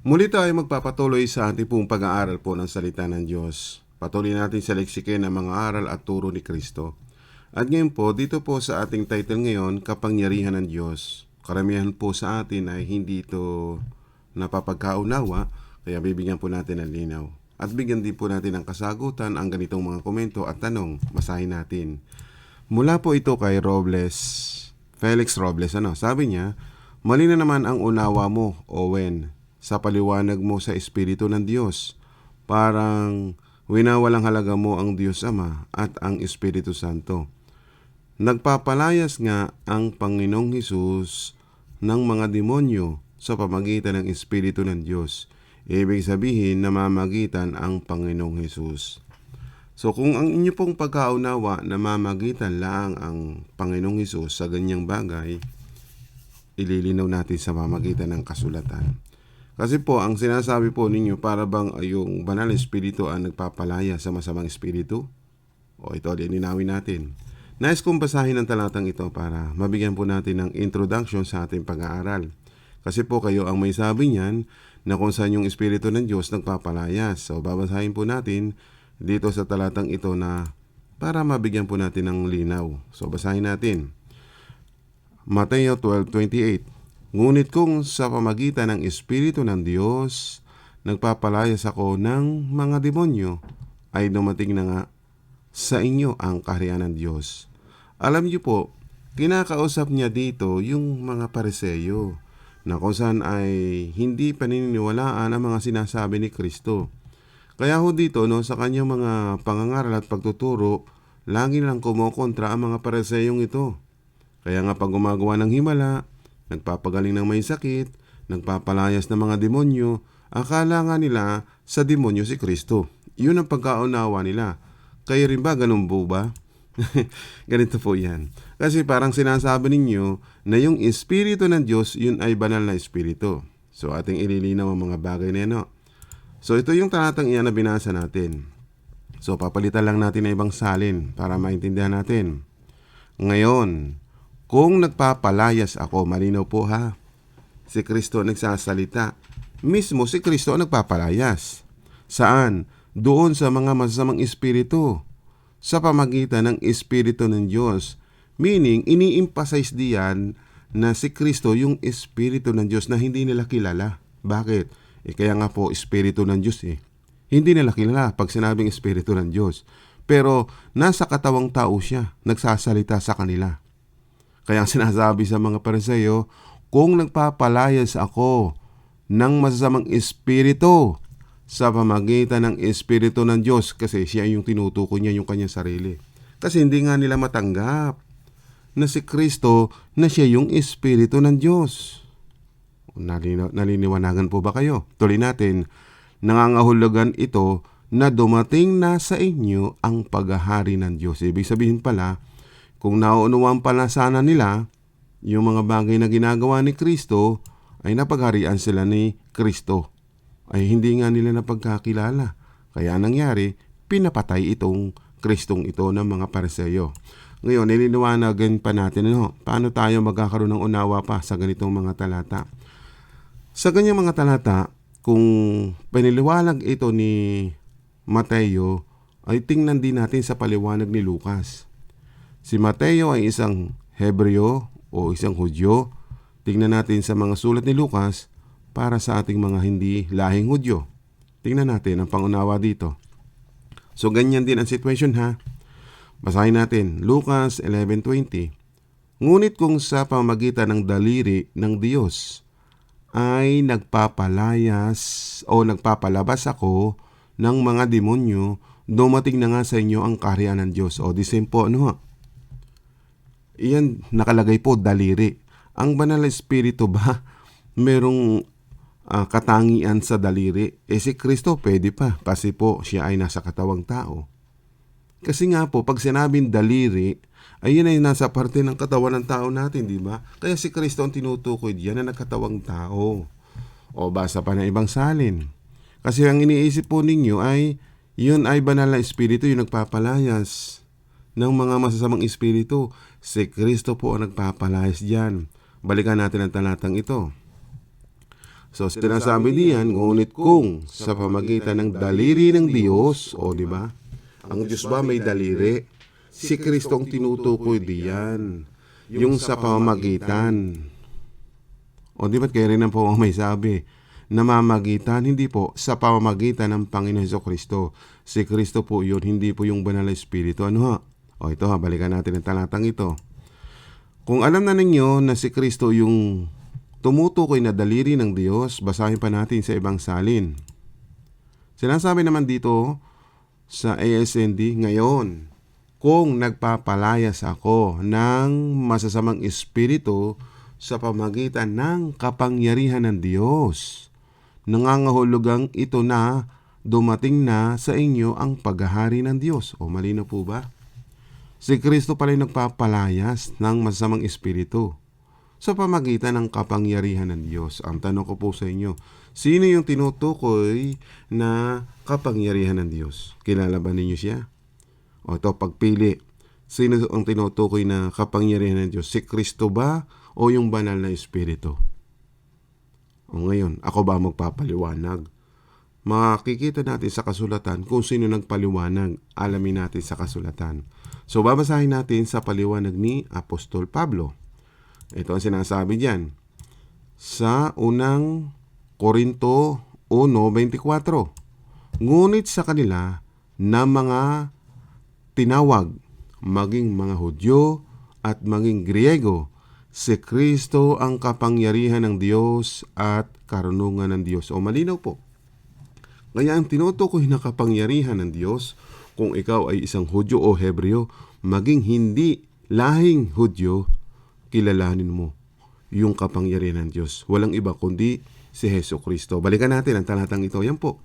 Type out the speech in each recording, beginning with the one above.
Muli tayo magpapatuloy sa ating pong pag-aaral po ng salita ng Diyos. Patuloy natin sa leksike ng mga aral at turo ni Kristo. At ngayon po, dito po sa ating title ngayon, Kapangyarihan ng Diyos. Karamihan po sa atin ay hindi ito napapagkaunawa, kaya bibigyan po natin ng linaw. At bigyan din po natin ng kasagutan ang ganitong mga komento at tanong. Basahin natin. Mula po ito kay Robles, Felix Robles, ano, sabi niya, Mali na naman ang unawa mo, Owen, sa paliwanag mo sa Espiritu ng Diyos. Parang winawalang halaga mo ang Diyos Ama at ang Espiritu Santo. Nagpapalayas nga ang Panginoong Hesus ng mga demonyo sa pamagitan ng Espiritu ng Diyos. Ibig sabihin, namamagitan ang Panginoong Hesus. So kung ang inyo pong pagkaunawa namamagitan lang ang Panginoong Hesus sa ganyang bagay, ililinaw natin sa mamagitan ng kasulatan. Kasi po, ang sinasabi po ninyo para bang yung banal na espiritu ang nagpapalaya sa masamang espiritu? O ito, lininawin natin. Nais kong basahin ang talatang ito para mabigyan po natin ng introduction sa ating pag-aaral. Kasi po kayo ang may sabi niyan na kung saan yung espiritu ng Diyos nagpapalayas. So babasahin po natin dito sa talatang ito na para mabigyan po natin ng linaw. So basahin natin. Mateo 12.28 Ngunit kung sa pamagitan ng Espiritu ng Diyos, nagpapalayas ako ng mga demonyo, ay dumating na nga sa inyo ang kaharian ng Diyos. Alam niyo po, kinakausap niya dito yung mga pariseyo na kung saan ay hindi paniniwalaan ang mga sinasabi ni Kristo. Kaya ho dito no, sa kanyang mga pangangaral at pagtuturo, lagi lang kumukontra ang mga pariseyong ito. Kaya nga pag gumagawa ng himala, nagpapagaling ng may sakit, nagpapalayas ng mga demonyo, akala nga nila sa demonyo si Kristo. Yun ang pagkaunawa nila. Kayo rin ba ganun po ba? Ganito po yan. Kasi parang sinasabi ninyo na yung Espiritu ng Diyos, yun ay banal na Espiritu. So ating ililinaw ang mga bagay na yan. So ito yung talatang iyan na binasa natin. So papalitan lang natin na ibang salin para maintindihan natin. Ngayon, kung nagpapalayas ako, malinaw po ha, si Kristo nagsasalita. Mismo si Kristo ang nagpapalayas. Saan? Doon sa mga masasamang espiritu. Sa pamagitan ng Espiritu ng Diyos. Meaning, ini-emphasize diyan na si Kristo yung Espiritu ng Diyos na hindi nila kilala. Bakit? Eh, kaya nga po, Espiritu ng Diyos eh. Hindi nila kilala pag sinabing Espiritu ng Diyos. Pero nasa katawang tao siya, nagsasalita sa kanila. Kaya sinasabi sa mga pariseyo, kung nagpapalayas ako ng masasamang espiritu sa pamagitan ng espiritu ng Diyos, kasi siya yung tinutukoy niya yung kanyang sarili. Kasi hindi nga nila matanggap na si Kristo na siya yung espiritu ng Diyos. Nalino, naliniwanagan po ba kayo? Tuloy natin, nangangahulugan ito na dumating na sa inyo ang paghahari ng Diyos. Ibig sabihin pala, kung nauunuan pala sana nila yung mga bagay na ginagawa ni Kristo, ay napagharian sila ni Kristo. Ay hindi nga nila napagkakilala. Kaya nangyari, pinapatay itong Kristong ito ng mga pariseyo. Ngayon, nililiwanagan pa natin ano, paano tayo magkakaroon ng unawa pa sa ganitong mga talata. Sa ganyang mga talata, kung paniliwanag ito ni Mateo, ay tingnan din natin sa paliwanag ni Lucas. Si Mateo ay isang Hebreo o isang Hudyo. Tingnan natin sa mga sulat ni Lucas para sa ating mga hindi lahing Hudyo. Tingnan natin ang pangunawa dito. So ganyan din ang situation ha. Basahin natin Lucas 11.20 Ngunit kung sa pamagitan ng daliri ng Diyos ay nagpapalayas o nagpapalabas ako ng mga demonyo, dumating na nga sa inyo ang kaharian ng Diyos. O di same po, ano ha? Iyan nakalagay po daliri. Ang banal na espiritu ba merong uh, katangian sa daliri? Eh si Kristo pwede pa kasi po siya ay nasa katawang tao. Kasi nga po, pag sinabing daliri, ayun ay nasa parte ng katawan ng tao natin, di ba? Kaya si Kristo ang tinutukoy diyan na nagkatawang tao. O basa pa ng ibang salin. Kasi ang iniisip po ninyo ay, yun ay banal na espiritu yung nagpapalayas ng mga masasamang espiritu. Si Kristo po ang nagpapalayas diyan. Balikan natin ang talatang ito. So sinasabi diyan, ngunit kung sa pamagitan ng daliri ng Diyos, o di ba? Ang Diyos ba may daliri? Si Kristo ang tinutukoy diyan. Yung sa pamamagitan. O di ba't kaya rin po ang may sabi? Namamagitan, hindi po sa pamamagitan ng Panginoon Heso Kristo. Si Kristo po yun, hindi po yung banal na Espiritu. Ano ha? O ito ha, balikan natin ang talatang ito. Kung alam na ninyo na si Kristo yung tumutukoy na daliri ng Diyos, basahin pa natin sa ibang salin. Sinasabi naman dito sa ASND ngayon, kung nagpapalayas ako ng masasamang espiritu sa pamagitan ng kapangyarihan ng Diyos, nangangahulugang ito na dumating na sa inyo ang paghahari ng Diyos. O malino po ba? Si Kristo pala yung nagpapalayas ng masamang espiritu sa pamagitan ng kapangyarihan ng Diyos. Ang tanong ko po sa inyo, sino yung tinutukoy na kapangyarihan ng Diyos? Kilala ba ninyo siya? O ito, pagpili. Sino ang tinutukoy na kapangyarihan ng Diyos? Si Kristo ba o yung banal na espiritu? O ngayon, ako ba magpapaliwanag? Makikita natin sa kasulatan kung sino nagpaliwanag, alamin natin sa kasulatan. So babasahin natin sa paliwanag ni Apostol Pablo. Ito ang sinasabi diyan. Sa unang Korinto 1.24. Ngunit sa kanila na mga tinawag, maging mga Hudyo at maging Griego, si Kristo ang kapangyarihan ng Diyos at karunungan ng Diyos. O malinaw po. Kaya ang tinutukoy na kapangyarihan ng Diyos, kung ikaw ay isang Hudyo o Hebreo, maging hindi lahing Hudyo, kilalanin mo yung kapangyarihan ng Diyos. Walang iba kundi si Heso Kristo. Balikan natin ang talatang ito. Yan po.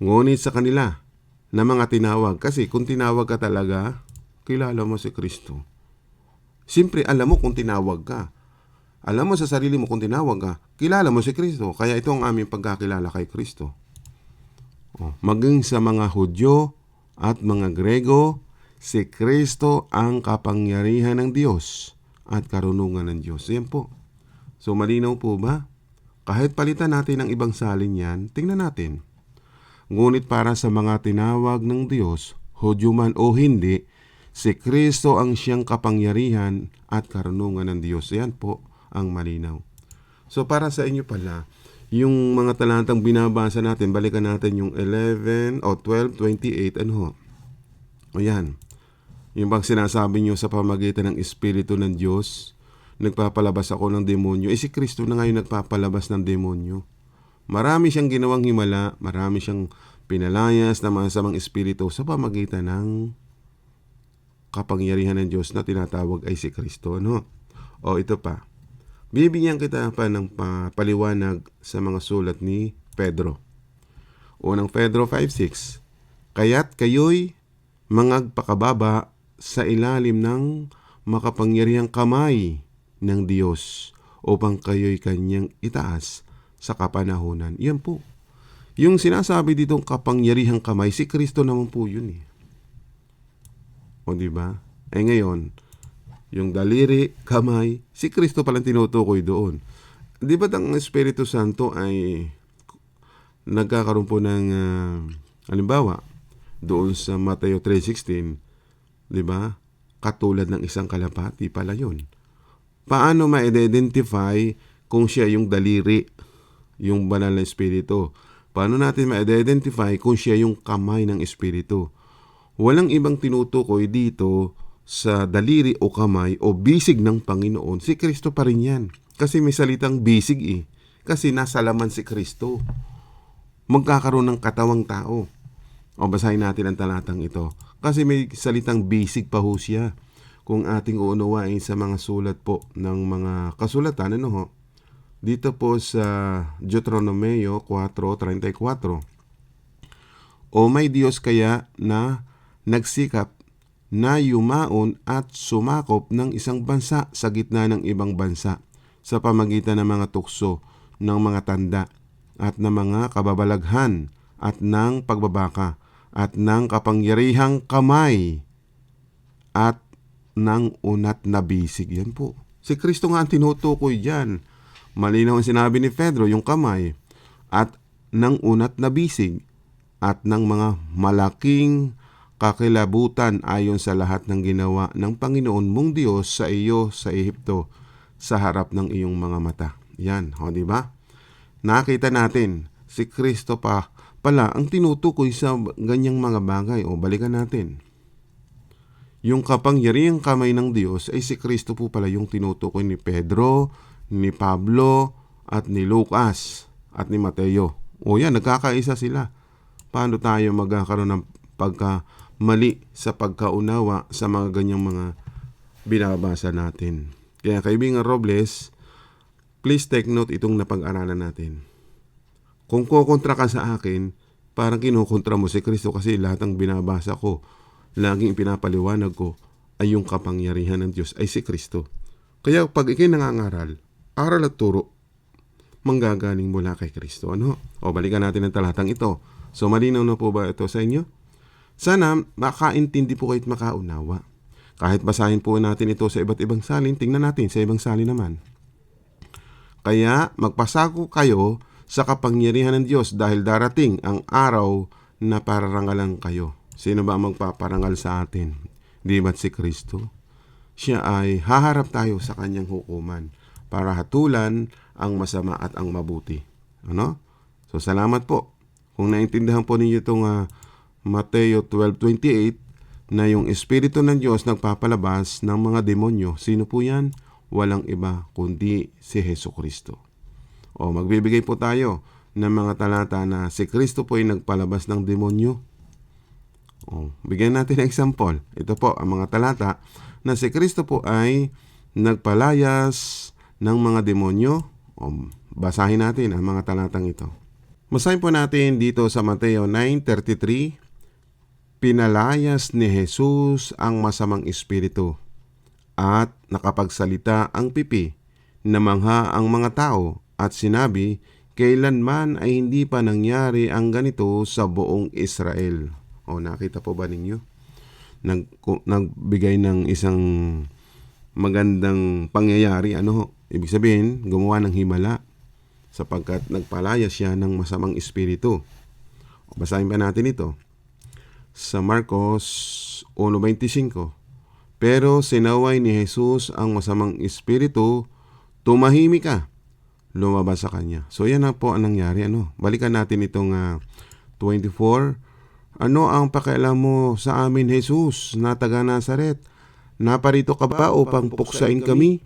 Ngunit sa kanila na mga tinawag. Kasi kung tinawag ka talaga, kilala mo si Kristo. Siyempre, alam mo kung tinawag ka. Alam mo sa sarili mo kung tinawag ka, kilala mo si Kristo. Kaya ito ang aming pagkakilala kay Kristo. Oh, maging sa mga Hudyo at mga Grego, si Kristo ang kapangyarihan ng Diyos at karunungan ng Diyos. Yan po. So malinaw po ba? Kahit palitan natin ang ibang salin yan, tingnan natin. Ngunit para sa mga tinawag ng Diyos, Hudyo man o hindi, si Kristo ang siyang kapangyarihan at karunungan ng Diyos. Yan po ang malinaw. So para sa inyo pala, yung mga talatang binabasa natin, balikan natin yung 11 o 12, 28, ano ho? O yan. Yung bang sinasabi nyo sa pamagitan ng Espiritu ng Diyos, nagpapalabas ako ng demonyo. Eh si Kristo na ngayon nagpapalabas ng demonyo. Marami siyang ginawang himala, marami siyang pinalayas ng mga samang espiritu sa pamagitan ng kapangyarihan ng Diyos na tinatawag ay si Kristo. Ano? O ito pa. Bibigyan kita pa ng pa- paliwanag sa mga sulat ni Pedro. Unang Pedro 5.6 Kaya't kayo'y mangagpakababa sa ilalim ng makapangyarihang kamay ng Diyos upang kayo'y kanyang itaas sa kapanahunan. Yan po. Yung sinasabi ditong kapangyarihang kamay, si Kristo naman po yun eh. O di ba? Eh ngayon, yung daliri, kamay, si Kristo palang tinutukoy doon. Di ba ang Espiritu Santo ay nagkakaroon po ng, uh, halimbawa, doon sa Mateo 3.16, di ba? Katulad ng isang kalapati pala yun. Paano ma-identify kung siya yung daliri, yung banal na Espiritu? Paano natin ma-identify kung siya yung kamay ng Espiritu? Walang ibang tinutukoy dito sa daliri o kamay o bisig ng Panginoon. Si Kristo pa rin yan. Kasi may salitang bisig eh. Kasi nasa laman si Kristo. Magkakaroon ng katawang tao. O basahin natin ang talatang ito. Kasi may salitang bisig pa ho siya. Kung ating uunawain sa mga sulat po ng mga kasulatan, ano ho? Dito po sa Deuteronomio 4.34. O may Diyos kaya na nagsikap na yumaon at sumakop ng isang bansa sa gitna ng ibang bansa sa pamagitan ng mga tukso, ng mga tanda, at ng mga kababalaghan, at ng pagbabaka, at ng kapangyarihang kamay, at ng unat na bisig. Yan po. Si Kristo nga ang tinutukoy dyan. Malinaw ang sinabi ni Pedro, yung kamay, at ng unat na bisig, at ng mga malaking kakilabutan ayon sa lahat ng ginawa ng Panginoon mong Diyos sa iyo sa Ehipto sa harap ng iyong mga mata. Yan, o di ba? Nakita natin si Kristo pa pala ang tinutukoy sa ganyang mga bagay. O balikan natin. Yung kapangyarihang kamay ng Diyos ay si Kristo po pala yung tinutukoy ni Pedro, ni Pablo, at ni Lucas, at ni Mateo. O yan, nagkakaisa sila. Paano tayo magkakaroon ng pagka mali sa pagkaunawa sa mga ganyang mga binabasa natin. Kaya kaibigan Robles, please take note itong napag-aralan natin. Kung kukontra ka sa akin, parang kinukontra mo si Kristo kasi lahat ng binabasa ko, laging pinapaliwanag ko ay yung kapangyarihan ng Diyos ay si Kristo. Kaya pag ikay nangangaral, aral at turo, manggagaling mula kay Kristo. Ano? O balikan natin ang talatang ito. So malinaw na po ba ito sa inyo? Sana makaintindi po kayo at makaunawa. Kahit basahin po natin ito sa iba't ibang salin, tingnan natin sa ibang salin naman. Kaya magpasago kayo sa kapangyarihan ng Diyos dahil darating ang araw na pararangalan kayo. Sino ba ang magpaparangal sa atin? Di ba't si Kristo? Siya ay haharap tayo sa kanyang hukuman para hatulan ang masama at ang mabuti. Ano? So salamat po. Kung naintindihan po ninyo itong uh, Mateo 12.28 na yung Espiritu ng Diyos nagpapalabas ng mga demonyo. Sino po yan? Walang iba kundi si Heso Kristo. O magbibigay po tayo ng mga talata na si Kristo po ay nagpalabas ng demonyo. O, bigyan natin ng example. Ito po ang mga talata na si Kristo po ay nagpalayas ng mga demonyo. O, basahin natin ang mga talatang ito. Masahin po natin dito sa Mateo 9.33 Pinalayas ni Jesus ang masamang espiritu at nakapagsalita ang pipi, namangha ang mga tao at sinabi, kailanman ay hindi pa nangyari ang ganito sa buong Israel. O nakita po ba ninyo? Nag, nagbigay ng isang magandang pangyayari. Ano? Ibig sabihin, gumawa ng himala sapagkat nagpalaya siya ng masamang espiritu. Basahin pa natin ito sa Marcos 1.25. Pero sinaway ni Jesus ang masamang espiritu, tumahimik ka, lumabas sa kanya. So yan na po ang nangyari. Ano? Balikan natin itong uh, 24. Ano ang pakialam mo sa amin, Jesus, na taga Nazaret? Naparito ka ba upang puksain kami?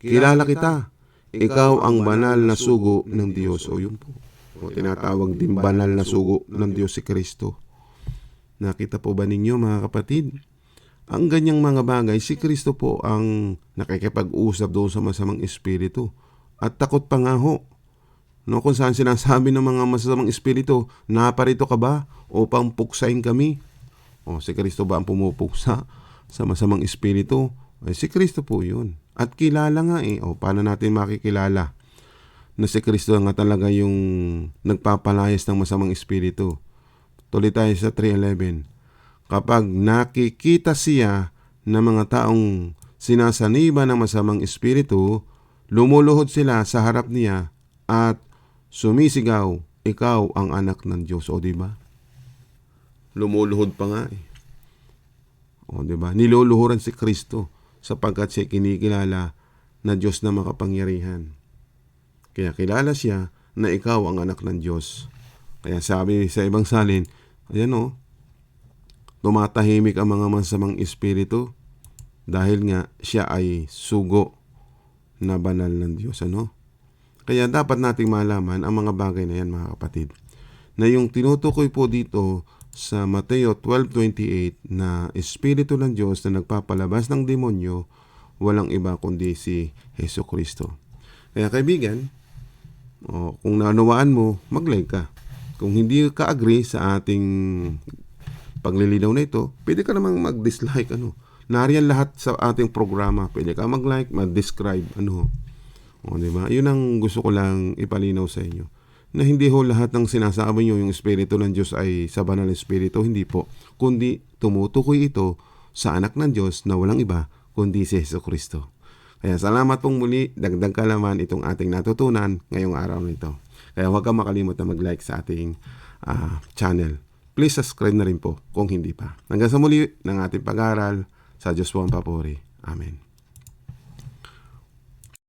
Kilala kita. Ikaw ang banal na sugo ng Diyos. O yun po. O tinatawag din banal na sugo ng Diyos si Kristo. Nakita po ba ninyo mga kapatid? Ang ganyang mga bagay, si Kristo po ang nakikipag-usap doon sa masamang espiritu. At takot pa nga ho. No, kung saan sinasabi ng mga masamang espiritu, naparito ka ba upang puksain kami? O si Kristo ba ang pumupuksa sa masamang espiritu? Ay, si Kristo po yun. At kilala nga eh. O paano natin makikilala na si Kristo nga talaga yung nagpapalayas ng masamang espiritu? Tuloy tayo sa 3.11. Kapag nakikita siya ng mga taong sinasaniba ng masamang espiritu, lumuluhod sila sa harap niya at sumisigaw, ikaw ang anak ng Diyos. O di ba? Lumuluhod pa nga eh. O di ba? Niluluhuran si Kristo sapagkat siya kinikilala na Diyos na makapangyarihan. Kaya kilala siya na ikaw ang anak ng Diyos. Kaya sabi sa ibang salin, Ayan o. Tumatahimik ang mga masamang espiritu dahil nga siya ay sugo na banal ng Diyos. Ano? Kaya dapat nating malaman ang mga bagay na yan mga kapatid. Na yung tinutukoy po dito sa Mateo 12.28 na Espiritu ng Diyos na nagpapalabas ng demonyo, walang iba kundi si Heso Kristo. Kaya kaibigan, oh, kung nanawaan mo, mag-like ka. Kung hindi ka agree sa ating paglilinaw na ito, pwede ka namang mag-dislike. Ano. Nariyan lahat sa ating programa. Pwede ka mag-like, mag-describe. Ano. O, di ba? Yun ang gusto ko lang ipalinaw sa inyo. Na hindi ho lahat ng sinasabi nyo yung Espiritu ng Diyos ay sa banal na Espiritu. Hindi po. Kundi tumutukoy ito sa anak ng Diyos na walang iba kundi si Yeso Kristo. Kaya salamat pong muli, dagdag kalaman itong ating natutunan ngayong araw nito. Kaya huwag kang makalimot na mag-like sa ating ah, channel. Please subscribe na rin po kung hindi pa. Hanggang sa muli ng ating pag-aaral sa Diyos papuri. Amen.